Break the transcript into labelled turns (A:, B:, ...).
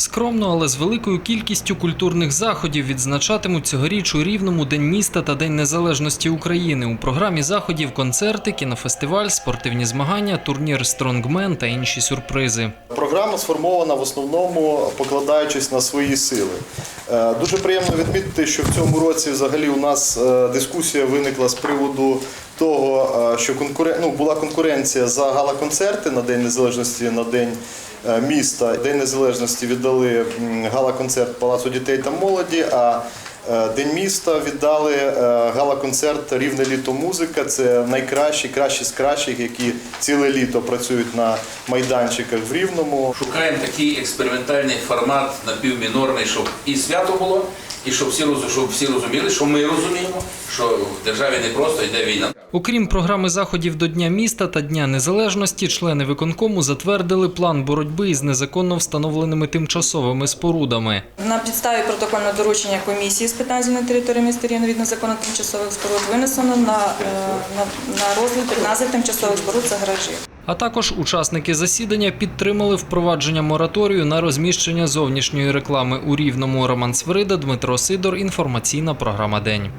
A: Скромно, але з великою кількістю культурних заходів відзначатимуть цьогоріч у Рівному День міста та День Незалежності України. У програмі заходів концерти, кінофестиваль, спортивні змагання, турнір Стронгмен та інші сюрпризи.
B: Програма сформована в основному покладаючись на свої сили. Е, Дуже приємно відмітити, що в цьому році взагалі у нас е, дискусія виникла з приводу того, е, що конкурен... ну, була конкуренція за гала-концерти на День Незалежності на День міста. День Незалежності віддали гала-концерт Палацу дітей та молоді. А е, День міста віддали е, гала-концерт Рівне літо музика. Це найкращі, кращі з кращих, які ціле літо працюють на майданчиках в Рівному.
C: Шукаємо такий експериментальний формат напівмінорний, щоб і свято було, і щоб всі, щоб всі розуміли, що ми розуміємо, що в державі не просто йде війна.
A: Окрім програми заходів до Дня міста та Дня Незалежності, члени виконкому затвердили план боротьби із незаконно встановленими тимчасовими спорудами.
D: На підставі протокольного доручення комісії з питань звільнення території міста Рівне від незаконно тимчасових споруд винесено на, е, на, на розгляд 15 тимчасових споруд за гаражі.
A: А також учасники засідання підтримали впровадження мораторію на розміщення зовнішньої реклами у Рівному. Роман Свирида, Дмитро Сидор. Інформаційна програма День.